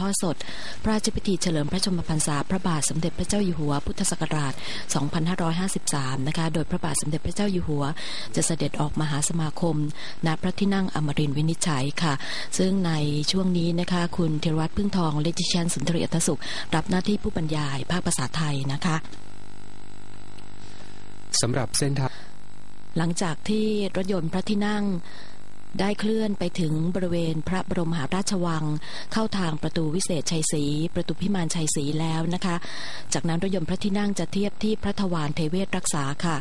ทอดสด พระราชพิธีเฉลิมพระชนมพรรษาพระบาทสมเด็จพระเจ้าอยู่หัวพุทธศักราช 2553 นะคะ โดยพระบาทสมเด็จพระเจ้าอยู่หัว จะเสด็จออกมหาสมาคม ณ พระที่นั่งอมรินทร์วินิจฉัยค่ะ ซึ่งในช่วงนี้นะคะ คุณเทรวัตพึ่งทองเลจิชันสุนทรีอัตสุข รับหน้าที่ผู้บรรยายภาคภาษาไทยนะคะสำหรับเส้นทางหลังจากที่รถยนต์พระที่นั่ง ได้เคลื่อนไปถึงบริเวณพระบรมหาราชวัง เข้าทางประตูวิเศษชัยศรีประตูพิมานชัยศรีแล้วนะคะ จากนั้นรถยนต์พระที่นั่งจะเทียบที่พระทวารเทเวศรักษาค่ะ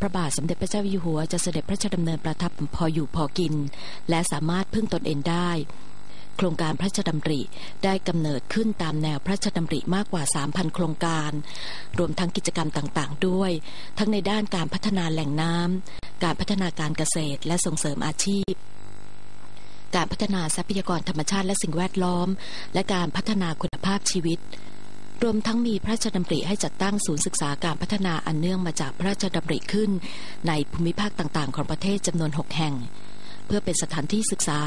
พระบาทสมเด็จพระเจ้าอยู่หัวจะเสด็จพระราชดำเนินประทับพออยู่พอกิน และสามารถพึ่งตนเองได้โครงการพระราชดำริได้กำเนิดขึ้นตามแนวพระราชดำริมากกว่า 3,000 โครงการ รวมทั้งกิจกรรมต่างๆ ด้วย ทั้งในด้านการพัฒนาแหล่งน้ำ การพัฒนาการเกษตรและส่งเสริมอาชีพ การพัฒนาทรัพยากรธรรมชาติและสิ่งแวดล้อม และการพัฒนาคุณภาพชีวิต รวมทั้งมีพระราชดำริให้จัดตั้งศูนย์ศึกษาการพัฒนาอันเนื่องมาจากพระราชดำริขึ้น ในภูมิภาคต่างๆ ของประเทศจำนวน 6 แห่ง เพื่อเป็นสถานที่ศึกษา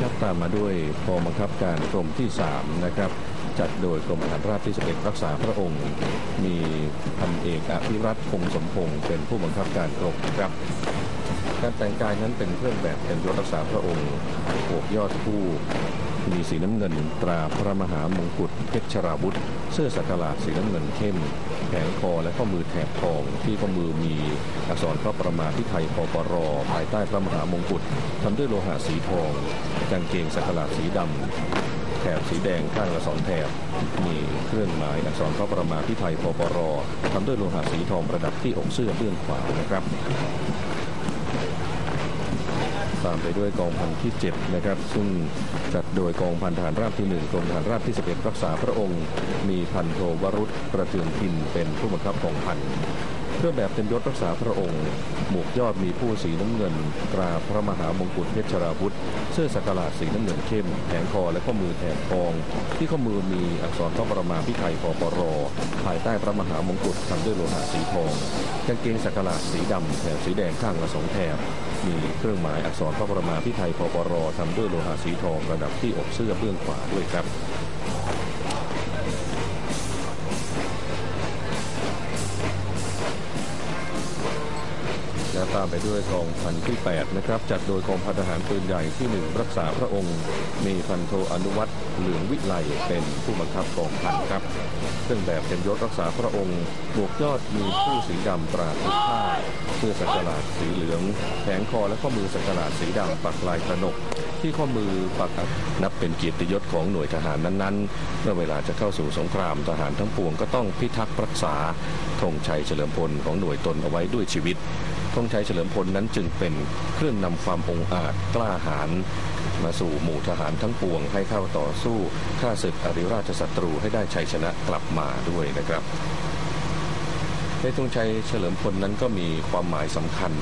ครับตามมาด้วยกองบังคับการกรมที่ 3 นะครับ จัดโดยกรมทหารราบที่ 11 รักษาพระองค์ มีพันเอกอภิรัตคงสมพงศ์เป็นผู้บังคับการกรมครับ การแต่งกายนั้นเป็นเครื่องแบบเต็มยศรักษาพระองค์โอบยอดผู้มีสีน้ำเงินตราพระมหามงกุฎเพชรราวุธ เสื้อสักหลาดสีน้ำเงินเข้ม แขนคอและข้อมือแถบทองที่ข้อมือมีอักษรพระประมาพิไทยพปรภายใต้พระมหามงกุฎทำด้วยโลหะสีทองกางเกงสักหลาดสีดำ ถบสีแดงข้างละสองแถบมีเครื่องหมายอักษรพระประมาพิไทยพปรทำด้วยโลหะสีทองประดับที่อกเสื้อเบื้องขวานะครับตามไปด้วยกองพันที่ 7 นะครับ ซึ่งจัดโดยกองพันทหารราบที่1กรมทหารราบที่ 11 รักษาพระองค์ มีพันโทวรุษประเทืองพินเป็นผู้บังคับกองพัน รื่องแบบเต็มยศรักษาพระองค์ หมวกยอดมีผู้สีน้ำเงิน ตราพระมหามงกุฎเพชรราวุธ เสื้อสักหลาดสีน้ำเงินเข้ม แขนคอและข้อมือแถบทอง ที่ข้อมือมีอักษรพระประมาพิไทยพปร ภายใต้พระมหามงกุฎทำด้วยโลหะสีทอง กางเกงสักหลาดสีดำแถบสีแดงข้างละสองแถบ มีเครื่องหมายอักษรพระประมาพิไทยพปรทำด้วยโลหะสีทองระดับที่อกเสื้อเบื้องขวาด้วยครับามไปด้วยกองพันที่ 8 นะครับ จัดโดยกองพันทหารปืนใหญ่ที่ 1 รักษาพระองค์ มีพันโทอนุวัตรเหลืองวิไลเป็นผู้บังคับกองพันครับเครื่องแบบเต็มยศรักษาพระองค์หมวกยอดมีผู้สีดำตราทุกผ้าเสื้อสักหลาดสีเหลืองแขนคอและข้อมือสักหลาดสีดำปักลายกระหนกที่ข้อมือปักอักนับเป็นเกียรติยศของหน่วยทหารนั้นๆ เมื่อเวลาจะเข้าสู่สงครามทหารทั้งปวงก็ต้องพิทักษ์รักษาธงชัยเฉลิมพลของหน่วยตนเอาไว้ด้วยชีวิต ธงชัยเฉลิมพลนั้นจึงเป็นเครื่องนำความองอาจกล้าหาญมาสู่หมู่ทหารทั้งปวงให้เข้าต่อสู้ฆ่าศึกอริราชศัตรูให้ได้ชัยชนะกลับมาด้วยนะครับในธงชัยเฉลิมพลนั้นก็มีความหมายสำคัญ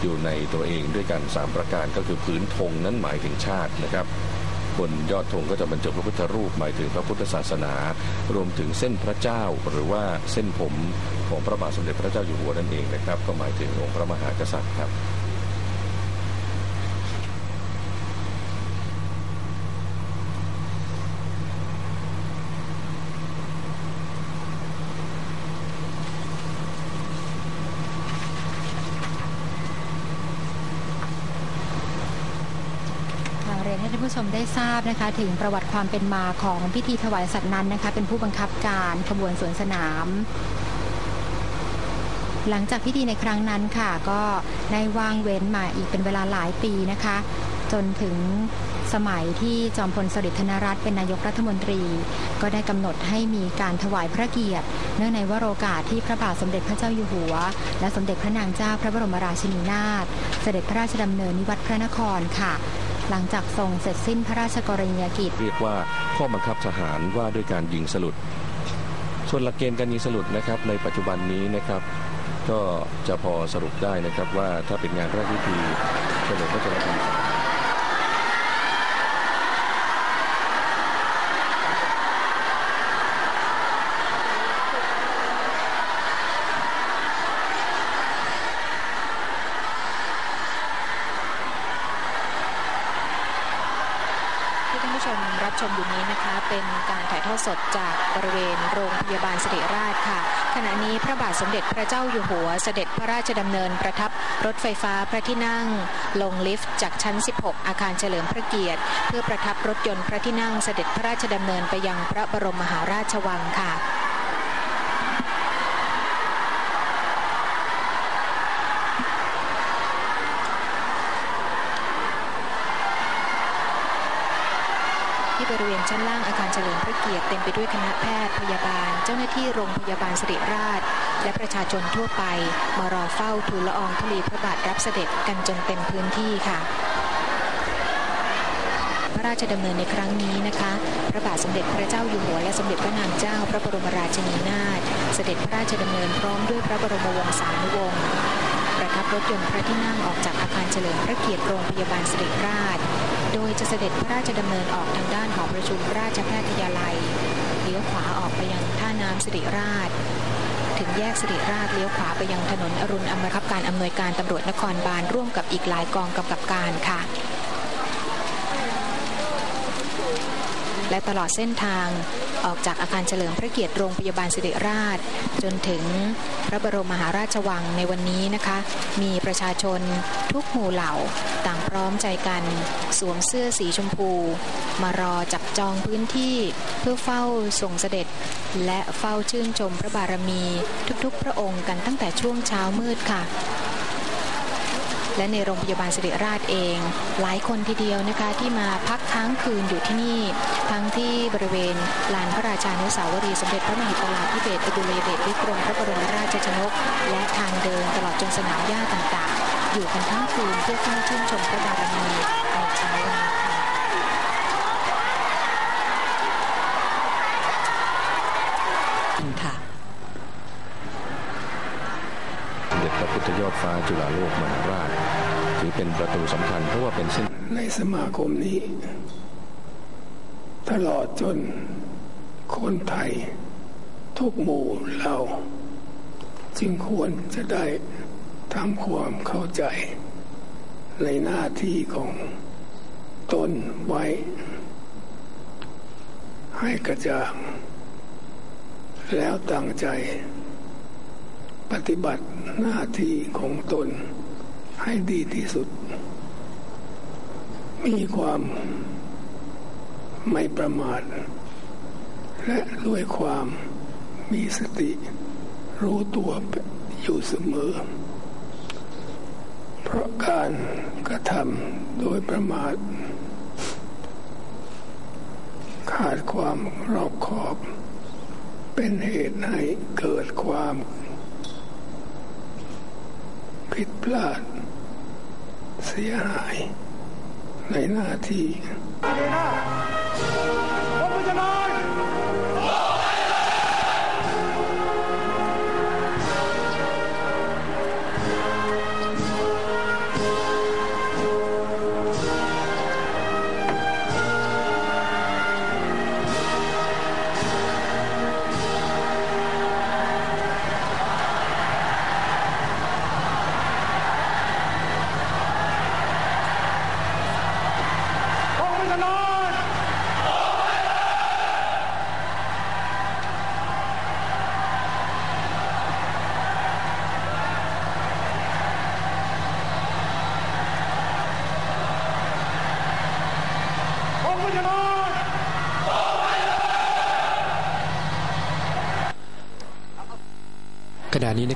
อยู่ในตัวเองด้วยกัน 3 ประการก็คือพื้นธงนั้นหมายถึงชาตินะครับ บนยอดธงก็จะบรรจุพระพุทธรูปหมายถึงพระพุทธศาสนา รวมถึงเส้นพระเจ้าหรือว่าเส้นผมของพระบาทสมเด็จพระเจ้าอยู่หัวนั่นเองนะครับ ก็หมายถึงองค์พระมหากษัตริย์ครับ เรียนให้ท่านผู้ชมได้ทราบนะคะ ถึงประวัติความเป็นมาของพิธีถวายสัตว์นั้นนะคะ เป็นผู้บังคับการขบวนสวนสนาม หลังจากพิธีในครั้งนั้นค่ะ ก็ได้ว่างเว้นมาอีกเป็นเวลาหลายปีนะคะ จนถึงสมัยที่จอมพลสฤษดิ์ธนรัตน์เป็นนายกรัฐมนตรี ก็ได้กำหนดให้มีการถวายพระเกียรติ เนื่องในวโรกาสที่พระบาทสมเด็จพระเจ้าอยู่หัว และสมเด็จพระนางเจ้าพระบรมราชินีนาถเสด็จพระราชดำเนินนิวัตรพระนครค่ะ หลังจากทรงเสร็จสิ้นพระราชกรณียกิจ เรียกว่าข้อบังคับทหารว่าด้วยการยิงสลุด ส่วนหลักเกณฑ์การยิงสลุดนะครับในปัจจุบันนี้นะครับ ก็จะพอสรุปได้นะครับว่าถ้าเป็นงานพระราชพิธีเฉลิมพระชนมพรรษา ชมรับชมอยู่นี้นะคะ เป็นการถ่ายทอด สดจากบริเวณโรงพยาบาลสิริราชค่ะ ขณะนี้พระบาทสมเด็จพระเจ้าอยู่หัวเสด็จพระราชดำเนินประทับรถไฟฟ้าพระที่นั่ง ลงลิฟต์จากชั้น 16 อาคารเฉลิมพระเกียรติ เพื่อประทับรถยนต์พระที่นั่งเสด็จพระราชดำเนินไปยังพระบรมมหาราชวังค่ะ ที่บริเวณ ชั้นล่างอาคารเฉลิมพระเกียรติเต็มไปด้วยคณะแพทย์พยาบาล เจ้าหน้าที่โรงพยาบาลสิริราช และประชาชนทั่วไป มารอเฝ้าทูลละอองธุลีพระบาทรับเสด็จกันจนเต็มพื้นที่ค่ะพระราชดำเนินในครั้งนี้นะคะ พระบาทสมเด็จพระเจ้าอยู่หัวและสมเด็จพระนางเจ้าพระบรมราชินีนาถ เสด็จพระราชดำเนินพร้อมด้วยพระบรมวงศานุวงศ์ ประทับรถยนต์พระที่นั่งออกจากอาคารเฉลิมพระเกียรติโรงพยาบาลสิริราช ยจะเสด็จพระราชดำเนินออกทางด้านหอประชุมราชแพทยาลัย เลี้ยวขวาออกไปยังท่าน้ำสิริราช ถึงแยกสิริราชเลี้ยวขวาไปยังถนนอรุณอมรคับการอำนวยการตำรวจนครบาลร่วมกับอีกหลายกองกำกับการค่ะ และตลอดเส้นทาง ออกจากอาคารเฉลิมพระเกียรติโรงพยาบาลสิริราช จนถึงพระบรมมหาราชวังในวันนี้นะคะ มีประชาชนทุกหมู่เหล่าต่างพร้อมใจกันสวมเสื้อสีชมพู มารอจับจองพื้นที่เพื่อเฝ้าส่งเสด็จ และเฝ้าชื่นชมพระบารมีทุกๆ พระองค์กันตั้งแต่ช่วงเช้ามืดค่ะ และในโรงพยาบาลสิริราชเอง หลายคนทีเดียวนะคะที่มาพักค้างคืนอยู่ที่นี่ ทั้งที่บริเวณลานพระราชานุสาวรีย์สมเด็จพระมหิดลาธิเบศรอดุลยเดชวิกรมพระบรมราชชนก และทางเดินตลอดจนสนามหญ้าต่างๆ อยู่กันทั้งคืนเพื่อเข้าชื่นชมพระบารมีในเช้าวันนี้ค่ะค่ะเด็จพระพุทธยอดฟ้าจุฬาโลกมหาราชือเป็นประตูสำคัญเพราะว่าเป็นเส้นในสมาคมนี้ ตลอดจนคนไทย ทุกหมู่เราจึงควรจะได้ทำความเข้าใจ ในหน้าที่ของตนไว้ ให้กระจ่างแล้วตั้งใจ ปฏิบัติหน้าที่ของตน ให้ดีที่สุด มีความไม่ประมาท และด้วยความมีสติ รู้ตัวอยู่เสมอ เพราะการกระทำโดยประมาท ขาดความรอบคอบ เป็นเหตุให้เกิดความผิดพลาด สียหายในหน้าที่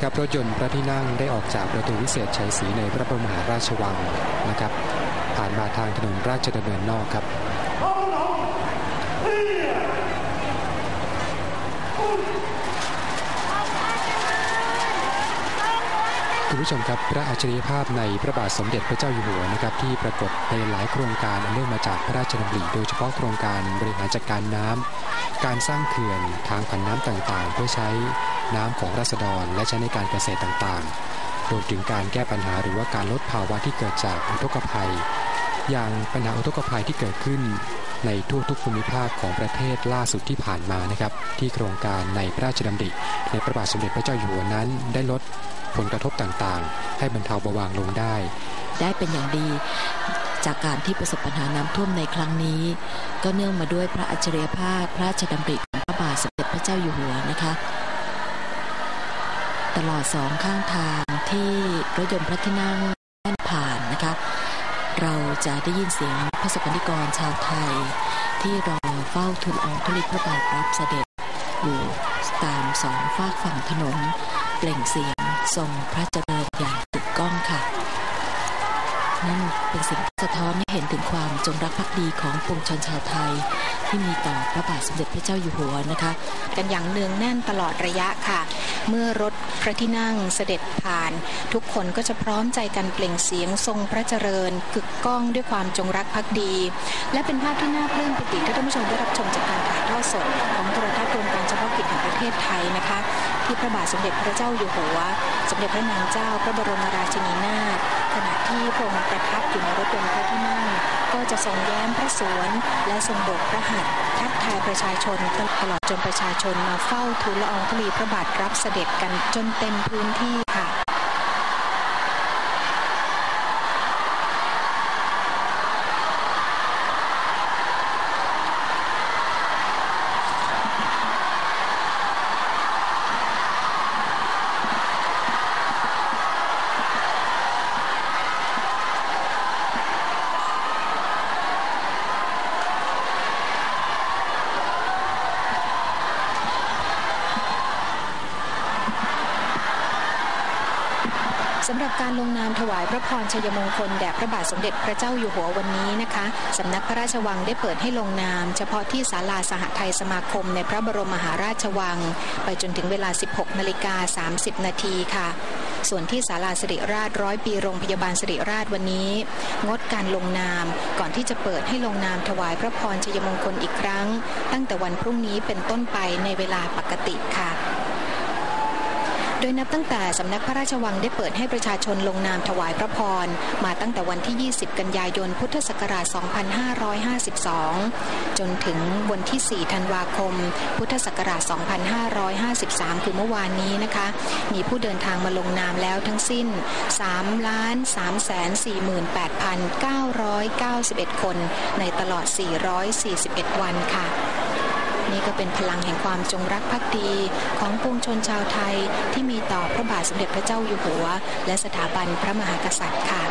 นะครับรถยนต์พระที่นั่งได้ออกจากประตูวิเศษชัยศรีในพระบรมหาราชวังนะครับ ผ่านมาทางถนนราชดำเนินนอกครับคุณผู้ชมครับพระอัจฉริยภาพในพระบาทสมเด็จพระเจ้าอยู่หัวนะครับที่ปรากฏในหลายโครงการอันเนื่องมาจากพระราชดำริโดยเฉพาะโครงการบริหารจัดการน้ำการสร้างเขื่อนทางผันน้ำต่างๆ เพื่อใช้ น้ำของราษฎร และใช้ในการเกษตรต่างๆ รวมถึงการแก้ปัญหาหรือว่าการลดภาวะที่เกิดจากอุทกภัย อย่างปัญหาอุทกภัยที่เกิดขึ้น ในทั่วทุกภูมิภาคของประเทศล่าสุดที่ผ่านมานะครับ ที่โครงการในพระราชดำริในพระบาทสมเด็จพระเจ้าอยู่หัวนั้น ได้ลดผลกระทบต่างๆ ให้บรรเทาเบาบางลงได้ ได้เป็นอย่างดีจากการที่ประสบปัญหาน้ำท่วมในครั้งนี้ ก็เนื่องมาด้วยพระอัจฉริยภาพพระราชดำริของพระบาทสมเด็จพระเจ้าอยู่หัวนะคะ ตลอดสองข้างทางที่รถยนต์พระที่นั่งแล่นผ่านนะคะ เราจะได้ยินเสียงพระสกนิกรชาวไทย ที่รอเฝ้าทูลอองทุลีพระบาทรับเสด็จ อยู่ตามสองฝากฝั่งถนน เปล่งเสียงทรงพระเจริญอย่างกึกก้อง เป็นสิ่งสะท้อนให้เห็นถึงความจงรักภักดีของปวงชนชาวไทย ที่มีต่อพระบาทสมเด็จพระเจ้าอยู่หัวนะคะ กันอย่างเนืองแน่นตลอดระยะค่ะ เมื่อรถพระที่นั่งเสด็จผ่าน ทุกคนก็จะพร้อมใจกันเปล่งเสียงทรงพระเจริญ กึกก้องด้วยความจงรักภักดี และเป็นภาพที่น่าปลื้มปิติที่ท่านผู้ชมได้รับชมจากการถ่ายทอดสดของโทรทัศน์รวมการเฉพาะกิจแห่งประเทศไทยนะคะ ที่พระบาทสมเด็จพระเจ้าอยู่หัว สมเด็จพระนางเจ้า พระบรมราชินีนาถ ขณะที่พระองค์ประทับอยู่ในรถยนต์พระที่นั่งก็จะทรงแย้มพระสวนและทรงโบกพระหัตถ์ทักทายประชาชนตลอดจนประชาชนมาเฝ้าทูลละอองธุลีพระบาทรับเสด็จกันจนเต็มพื้นที่ค่ะ สำหรับการลงนามถวายพระพรชัยมงคลแด่พระบาทสมเด็จพระเจ้าอยู่หัววันนี้นะคะสำนักพระราชวังได้เปิดให้ลงนาม เฉพาะที่ศาลาสหไทยสมาคมในพระบรมมหาราชวัง ไปจนถึงเวลา 16นาฬิกา30 นาทีค่ะ ส่วนที่ศาลาสิริราชร้อยปีโรงพยาบาลสิริราชวันนี้ งดการลงนาม ก่อนที่จะเปิดให้ลงนามถวายพระพรชัยมงคลอีกครั้ง ตั้งแต่วันพรุ่งนี้เป็นต้นไปในเวลาปกติค่ะ โดยนับตั้งแต่สำนักพระราชวังได้เปิดให้ประชาชนลงนามถวายพระพร มาตั้งแต่วันที่ 20 กันยายน พุทธศักราช 2552 จนถึงวันที่ 4 ธันวาคม พุทธศักราช 2553 คือเมื่อวานนี้นะคะ มีผู้เดินทางมาลงนามแล้วทั้งสิ้น 3 ล้าน 3 4 8 9 9 1 คนในตลอด 441 วันค่ะ นี่ก็เป็นพลังแห่งความจงรักภักดีของปวงชนชาวไทยที่มีต่อพระบาทสมเด็จพระเจ้าอยู่หัว และสถาบันพระมหากษัตริย์ค่ะ